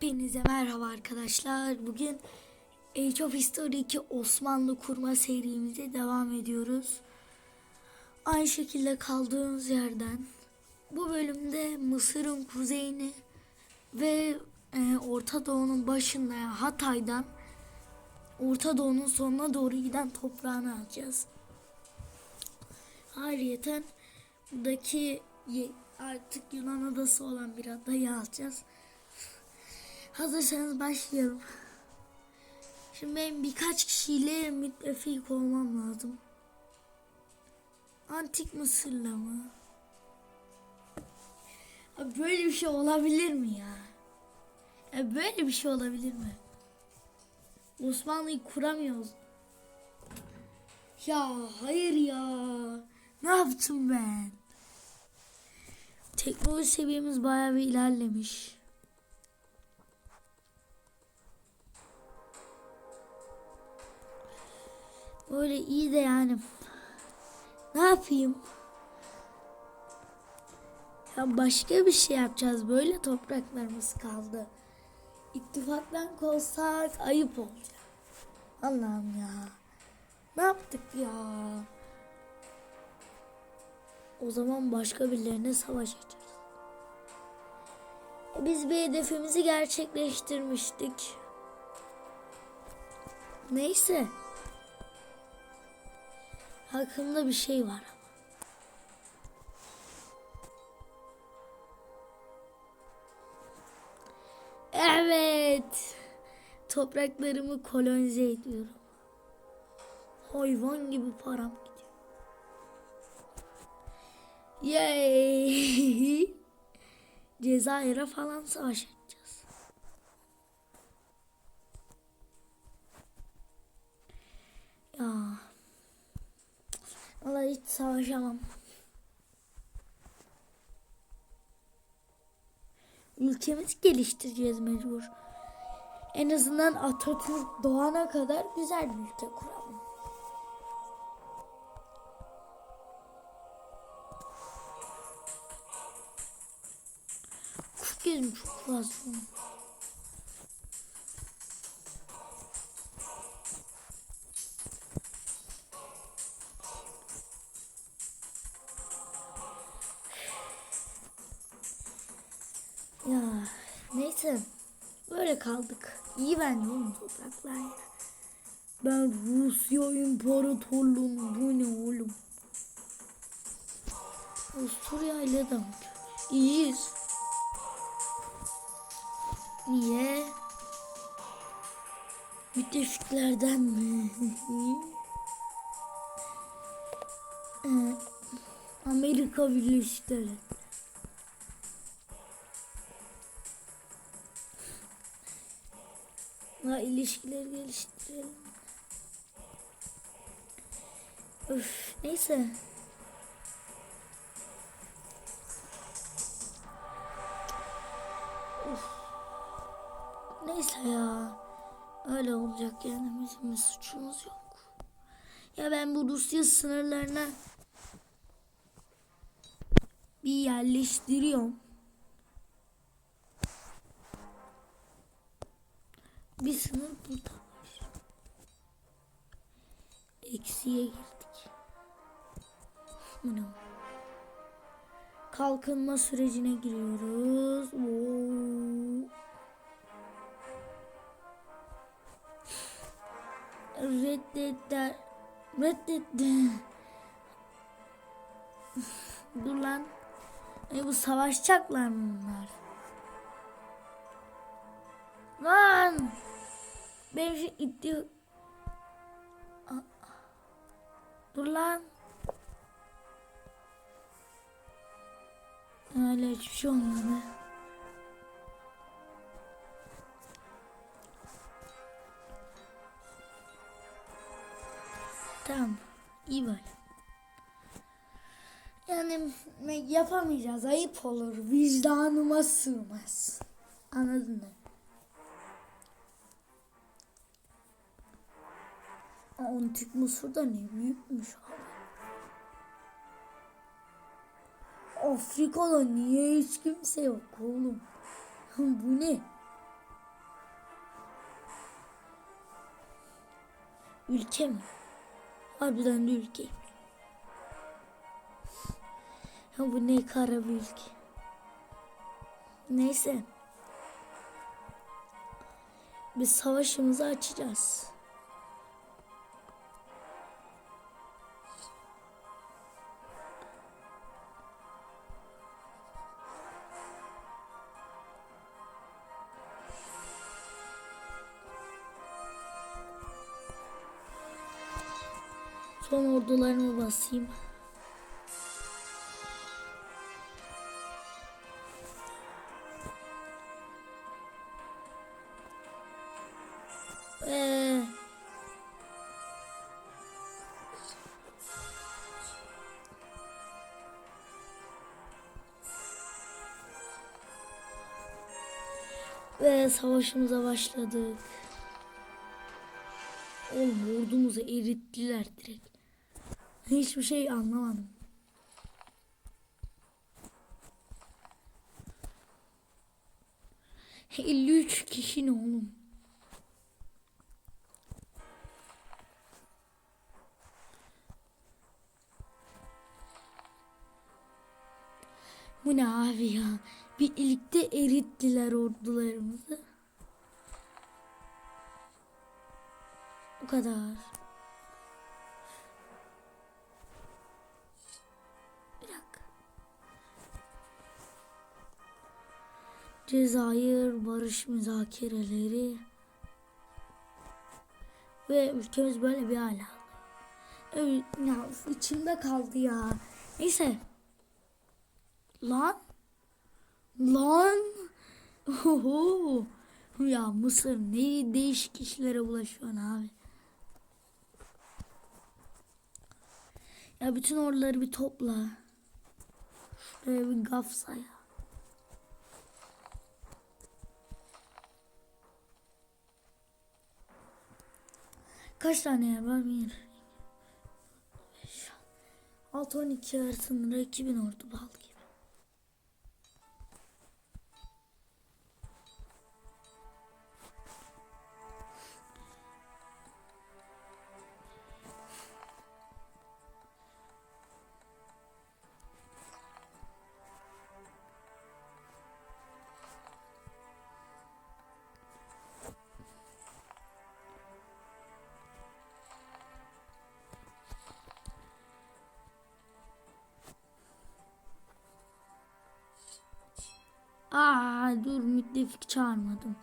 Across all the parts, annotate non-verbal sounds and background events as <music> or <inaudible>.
Hepinize merhaba arkadaşlar. Bugün Age of History 2 Osmanlı kurma serimize devam ediyoruz. Aynı şekilde kaldığımız yerden bu bölümde Mısır'ın kuzeyini ve e, Orta Doğu'nun başında yani Hatay'dan Orta Doğu'nun sonuna doğru giden toprağını alacağız. Ayrıyeten buradaki artık Yunan adası olan bir adayı alacağız. Hazırsanız başlayalım. Şimdi benim birkaç kişiyle müttefik olmam lazım. Antik Mısır'la mı? Abi böyle bir şey olabilir mi ya? ya böyle bir şey olabilir mi? Osmanlı'yı kuramıyoruz. Ya hayır ya. Ne yaptım ben? Teknoloji seviyemiz bayağı bir ilerlemiş. Öyle iyi de yani. Ne yapayım? Ya başka bir şey yapacağız. Böyle topraklarımız kaldı. İttifaktan kolsak ayıp olacak. Allah'ım ya. Ne yaptık ya? O zaman başka birilerine savaş açarız. E Biz bir hedefimizi gerçekleştirmiştik. Neyse. Hakkımda bir şey var ama. Evet. Topraklarımı kolonize ediyorum. Hayvan gibi param gidiyor. Yay. <laughs> Cezayir'e falan savaş hiç savaşamam. Ülkemizi geliştireceğiz mecbur. En azından Atatürk doğana kadar güzel bir ülke kuralım. Kuş gezim çok fazla. Ya neyse böyle kaldık. İyi bence oğlum topraklar ya. Ben Rusya İmparatorluğu'nun bu ne oğlum? Avusturya ile de? İyiyiz. Niye? Müttefiklerden mi? <laughs> Ee, Amerika Birleşik Devletleri. İlişkileri geliştirelim. Öf, neyse. Of. Neyse ya. Öyle olacak yani bizim bir suçumuz yok. Ya ben bu Rusya sınırlarına bir yerleştiriyorum. Bir sınır burada var. Eksiye girdik. Bu ne? Kalkınma sürecine giriyoruz. Oo. Reddeder. Reddeder. Dur lan. E bu savaşacaklar mı bunlar? Lan! Benim şu itti... Dur lan. Öyle hiçbir şey olmadı. Tamam. iyi böyle. Yani yapamayacağız. Ayıp olur. Vicdanıma sığmaz. Anladın mı? Antik Mısır'da ne büyükmüş abi. Afrika'da niye hiç kimse yok oğlum? <laughs> Bu ne? Ülke mi? Harbiden de ülke. Ya bu ne kara bir ülke. Neyse. Biz savaşımızı açacağız. Ordularımı basayım. Ee, ve savaşımıza başladık. Oğlum ordumuzu erittiler direkt. Hiçbir şey anlamadım. Elli üç kişi ne oğlum? Bu ne abi ya? Birlikte erittiler ordularımızı. Bu kadar. Cezayir barış müzakereleri ve ülkemiz böyle bir hal aldı. Evet, ya içimde kaldı ya. Neyse. Lan. Lan. Oho. Ya Mısır ne değişik işlere bulaşıyor abi. Ya bütün orduları bir topla. Şuraya bir gafsa ya. Kaç tane yer var? 1, 5, 6, 12 arasında 2000 ordu bal müttefik çağırmadım.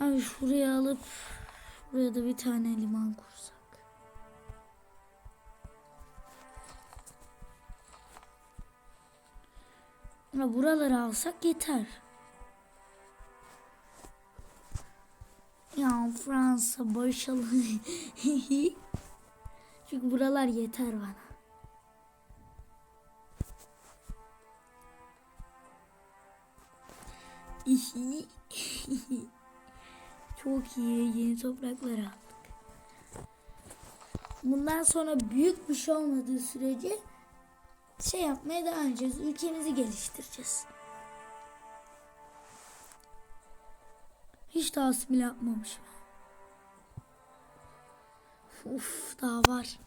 Abi şuraya alıp buraya da bir tane liman kursak. Ama buraları alsak yeter. Ya Fransa barışalım. <laughs> Çünkü buralar yeter bana. <laughs> Çok iyi yeni topraklar aldık. Bundan sonra büyük bir şey olmadığı sürece şey yapmaya devam edeceğiz. Ülkemizi geliştireceğiz. Hiç daha asimile yapmamışım. Uf daha var.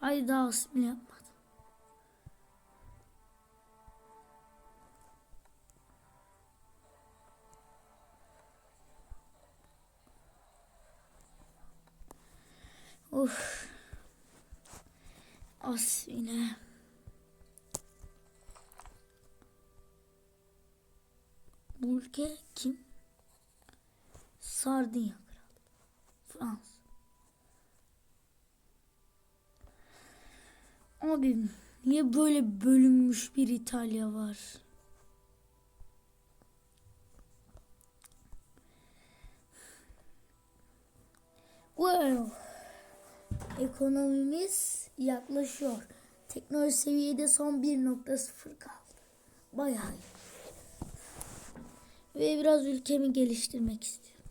Ay daha asimile yapmadım. Uf. Asimile. Bu ülke kim? Sardinya Kralı. Fransa. Abim niye böyle bölünmüş bir İtalya var? Well, ekonomimiz yaklaşıyor. Teknoloji seviyede son 1.0 kaldı. Bayağı. Ve biraz ülkemi geliştirmek istiyorum.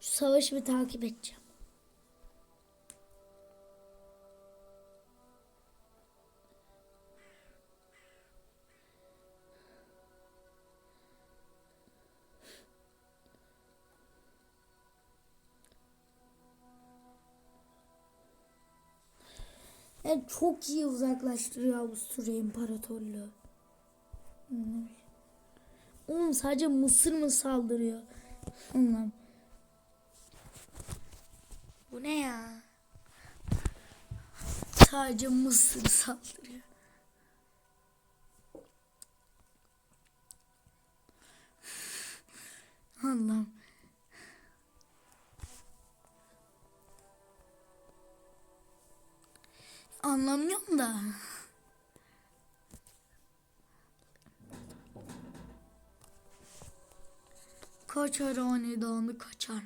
Şu savaşı bir takip edeceğim. Yani çok iyi uzaklaştırıyor Avusturya İmparatorluğu. Oğlum sadece Mısır mı saldırıyor? Allah'ım. Bu ne ya? Sadece Mısır saldırıyor. Allah'ım. Anlamıyorum da. Kaçar aniden kaçar mı?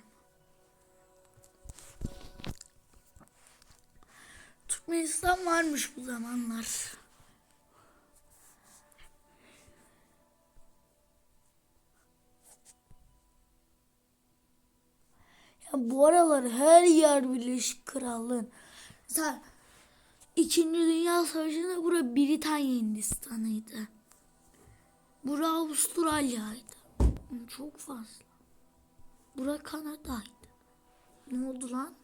Türkmenistan varmış bu zamanlar. Ya bu aralar her yer Birleşik Krallığın. Mesela İkinci Dünya Savaşı'nda bura Britanya Hindistan'ıydı. Bura Avustralya'ydı. Çok fazla. Bura Kanada'ydı. Ne oldu lan?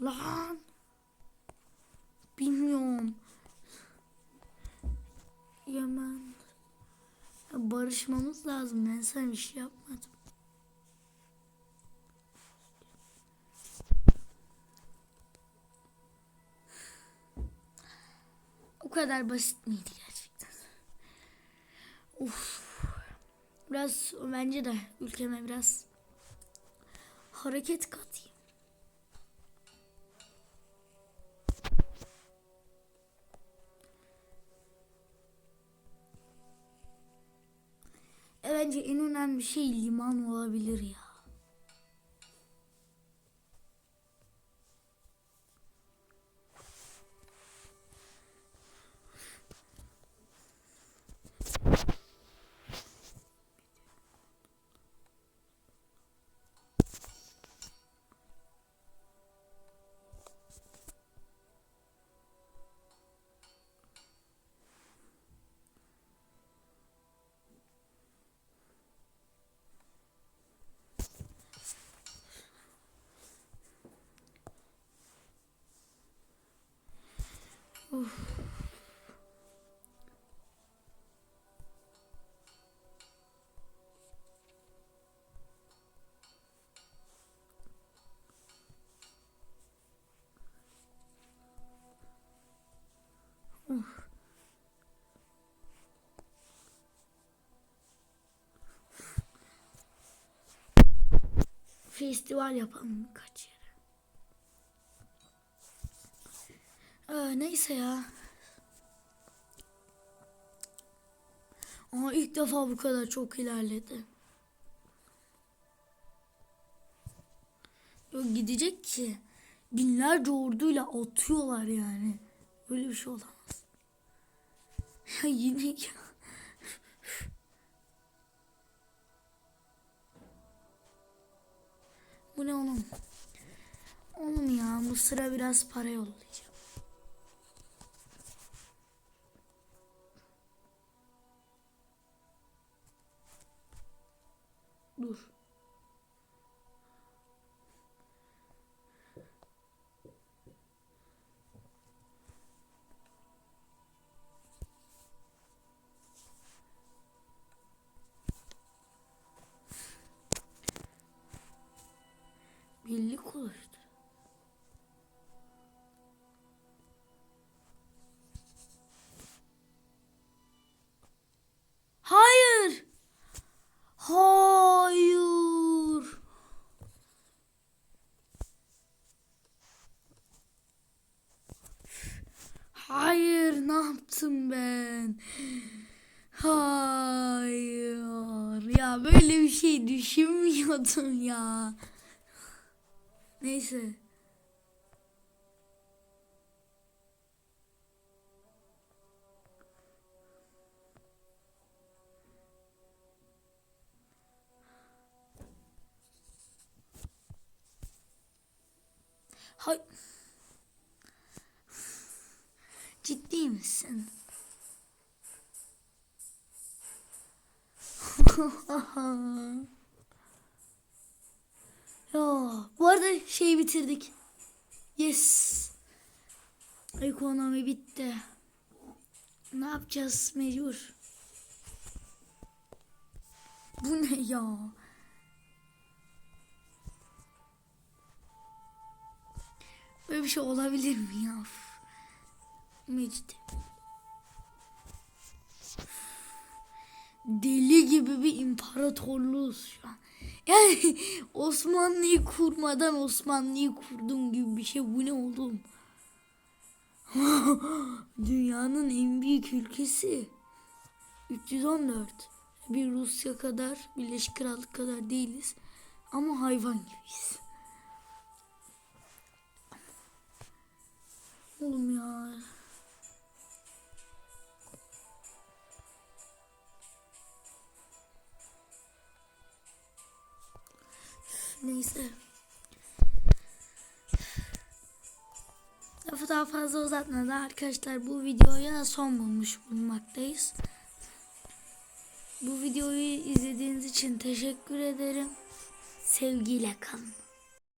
Lan. Bilmiyorum. Yemen. Barışmamız lazım. Ben sana bir şey yapmadım. O kadar basit miydi gerçekten? Uf. Biraz bence de ülkeme biraz hareket katayım. E bence en önemli şey liman olabilir ya. Festival yapalım kaç yere. Ee, neyse ya. Ama ilk defa bu kadar çok ilerledi. Yok gidecek ki. Binlerce orduyla atıyorlar yani. Böyle bir şey olamaz. Ya <laughs> yine ya. Bu ne oğlum? Oğlum ya bu sıra biraz para yollayacağım. Hayır. Hayır, ne yaptım ben? Hayır. Ya böyle bir şey düşünmüyordum ya. Neyse. Hay. Ciddi misin? <laughs> ya bu arada şeyi bitirdik. Yes. Ekonomi bitti. Ne yapacağız mecbur? Bu ne ya? Bir şey olabilir mi ya? Mecid. Deli gibi bir imparatorluğuz şu an. Yani <laughs> Osmanlı'yı kurmadan Osmanlı'yı kurdum gibi bir şey. Bu ne oğlum? <laughs> Dünyanın en büyük ülkesi. 314. Bir Rusya kadar, Birleşik Krallık kadar değiliz. Ama hayvan gibiyiz. Oğlum ya. Neyse. Lafı daha fazla uzatmadan arkadaşlar bu videoya son bulmuş bulunmaktayız. Bu videoyu izlediğiniz için teşekkür ederim. Sevgiyle kalın.